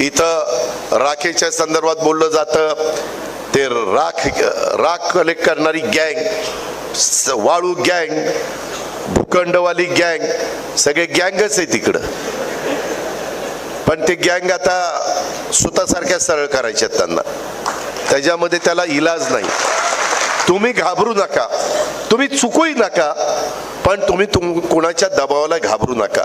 इथं राखेच्या संदर्भात बोललं जातं. ते राख राख कलेक्ट करणारी गँग वाळू गँग भूखंडवाली गँग सगळे गँगच आहे तिकडं. पण ते गँग आता स्वतःसारख्या सरळ करायच्यात त्यांना. त्याच्यामध्ये त्याला इलाज नाही. तुम्ही घाबरू नका. तुम्ही चुकूही नका. पण तुम्ही तुम कोणाच्या दबावाला घाबरू नका.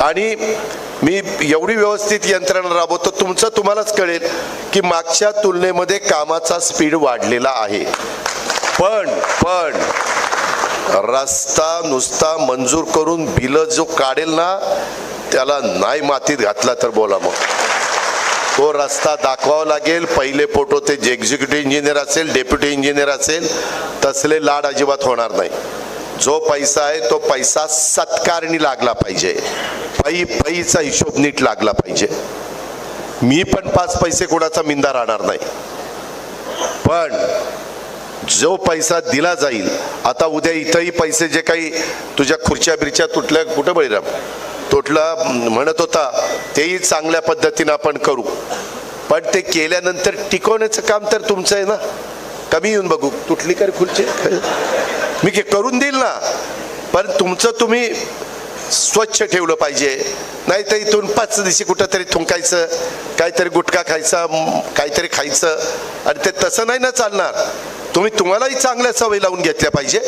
आणि मी एवढी व्यवस्थित यंत्रणा राबवतो तुमचं तुम्हालाच कळेल की मागच्या तुलनेमध्ये कामाचा स्पीड वाढलेला आहे. पण पण रस्ता नुसता मंजूर करून बिल जो काढेल ना त्याला नाही मातीत घातला तर बोला मग. तो रस्ता दाखवावा लागेल पहिले फोटो ते जे एक्झिक्युटिव्ह इंजिनियर असेल डेप्युटी इंजिनियर असेल तसले लाड अजिबात होणार नाही. जो पैसा आहे तो पैसा सत्कारणी लागला पाहिजे. पै पैचा हिशोब नीट लागला पाहिजे. मी पण पाच पैसे कोणाचा मिंदा राहणार नाही. पण जो पैसा दिला जाईल आता उद्या इथंही पैसे जे काही तुझ्या खुर्च्या बिरच्या तुटल्या कुठं बळीराम? तुटला म्हणत होता तेही चांगल्या पद्धतीनं आपण करू. पण ते केल्यानंतर टिकवण्याचं काम तर तुमचं आहे ना? कमी येऊन बघू. तुटली कर खुर्ची? मी करून देईल ना पण तुमचं तुम्ही स्वच्छ ठेवलं पाहिजे. नाही तर इथून पाच दिवशी कुठं तरी थुंकायचं काहीतरी गुटखा खायचा काहीतरी खायचं आणि ते तसं नाही ना चालणार. तुम्ही तुम्हालाही चांगल्या सवयी लावून घेतल्या पाहिजे.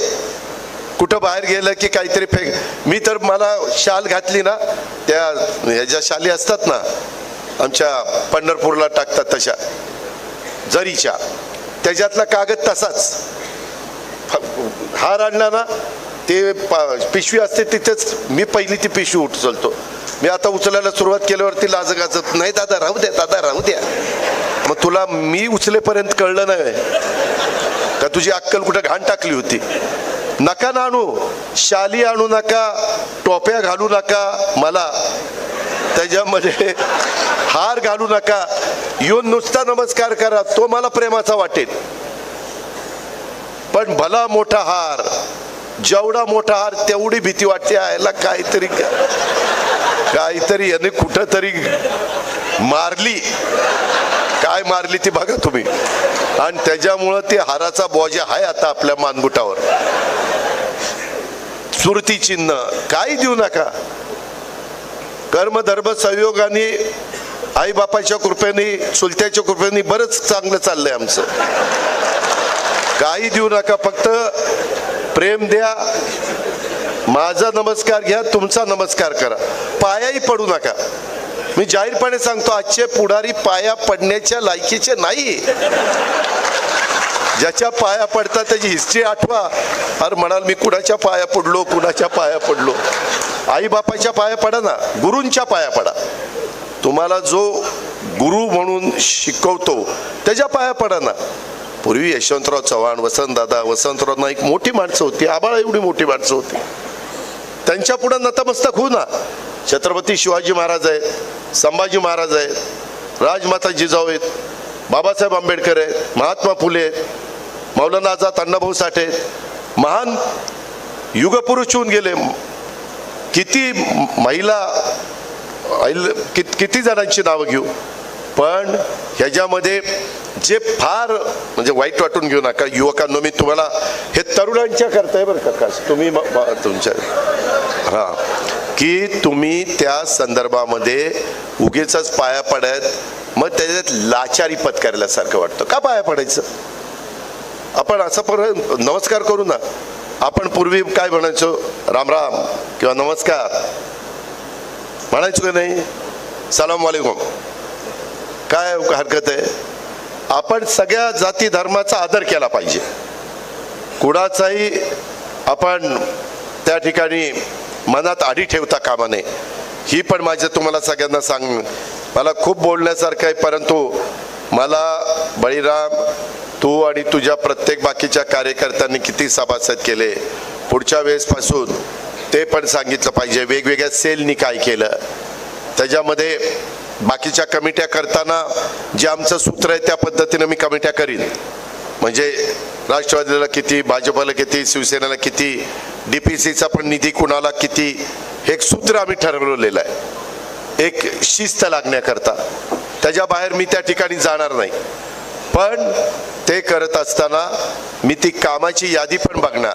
कुठं बाहेर गेलं की काहीतरी फेक मी तर मला शाल घातली ना त्या ह्याच्या शाली असतात ना आमच्या पंढरपूरला टाकतात तशा जरीच्या त्याच्यातला कागद तसाच. फ- हार आणला ना ते पा- पिशवी असते तिथेच मी पहिली ती पिशवी उचलतो. मी आता उचलायला सुरुवात केल्यावरती लाज गाजत नाही दादा राहू द्या दादा राहू द्या. मग तुला मी उचलेपर्यंत कळलं नाही. का तुझी अक्कल कुठं घाण टाकली होती? नका ना आणू शाली आणू नका टोप्या घालू नका मला. त्याच्यामध्ये हार घालू नका. येऊन नुसता नमस्कार करा तो मला प्रेमाचा वाटेल. पण भला मोठा हार जेवढा मोठा हार तेवढी भीती वाटते याला काहीतरी काहीतरी याने कुठं तरी मारली. काय मारली ती बघा तुम्ही. आणि त्याच्यामुळं ते हाराचा बोजा आहे आता आपल्या मानगुटावर. सुरती चिन्ह काही देऊ नका. कर्म धर्म संयोगाने आई बापाच्या कृपेने चुलत्याच्या कृपेने बरंच चांगलं चाललंय आमचं. काही देऊ नका फक्त प्रेम द्या. माझा नमस्कार घ्या तुमचा नमस्कार करा. पायाही पडू नका. मी जाहीरपणे सांगतो आजचे पुढारी पाया पडण्याच्या लायकीचे नाही ज्याच्या पाया पडतात त्याची हिस्ट्री आठवा. अरे म्हणाल मी कुणाच्या पाया पडलो कुणाच्या पाया पडलो? आई बापाच्या पाया पडा ना गुरूंच्या पाया पडा. तुम्हाला जो गुरु म्हणून शिकवतो त्याच्या पाया पडा ना. पूर्वी यशवंतराव चव्हाण वसंतदादा वसंतराव नाईक मोठी माणसं होती आबाळ एवढी मोठी माणसं होती. त्यांच्या पुढे नतमस्तक होऊ ना. छत्रपती शिवाजी महाराज आहेत संभाजी महाराज आहेत राजमाता जिजाऊ आहेत बाबासाहेब आंबेडकर आहेत महात्मा फुले आहेत मौलाना आझाद अण्णाभाऊ साठे महान युगपुरुष होऊन गेले. किती महिला कित- किती जणांची नावं घेऊ. पण ह्याच्यामध्ये जे फार म्हणजे वाईट वाटून घेऊ नका युवकांनो मी तुम्हाला हे तरुणांच्या करताय बरं का खास तुम्ही तुमच्या. हां. की तुम्ही त्या संदर्भामध्ये उगीच पाया पडत मग त्याच्यात लाचारी पत्करल्यासारखं वाटतं. का पाया पडायचं? आपण असं पर नमस्कार करू ना. आपण पूर्वी काय म्हणायचो? राम राम किंवा नमस्कार. म्हणायचो का नाही? सलाम वालेकुम. काय हरकत आहे? आपण सगळ्या जाती धर्माचा आदर केला पाहिजे. कुणाचाही आपण त्या ठिकाणी मनात आडी ठेवता कामा नये. ही पण माझं तुम्हाला सगळ्यांना सांग मला खूप बोलण्यासारखं आहे परंतु मला बळीराम तू आणि तुझ्या प्रत्येक बाकीच्या कार्यकर्त्यांनी किती सभासद केले पुढच्या वेळेसपासून ते पण सांगितलं पाहिजे. वेगवेगळ्या सेलनी काय केलं. त्याच्यामध्ये बाकीच्या कमिट्या करताना जे आमचं सूत्र आहे त्या पद्धतीनं मी कमिट्या करीन. म्हणजे राष्ट्रवादीला किती भाजपला किती शिवसेनेला किती डी पी सीचा पण निधी कुणाला किती हे एक सूत्र आम्ही ठरवलेलं आहे. एक शिस्त लागण्याकरता. त्याच्या बाहेर मी त्या ठिकाणी जाणार नाही. पण ते करत असताना मी ती कामाची यादी पण बघणार.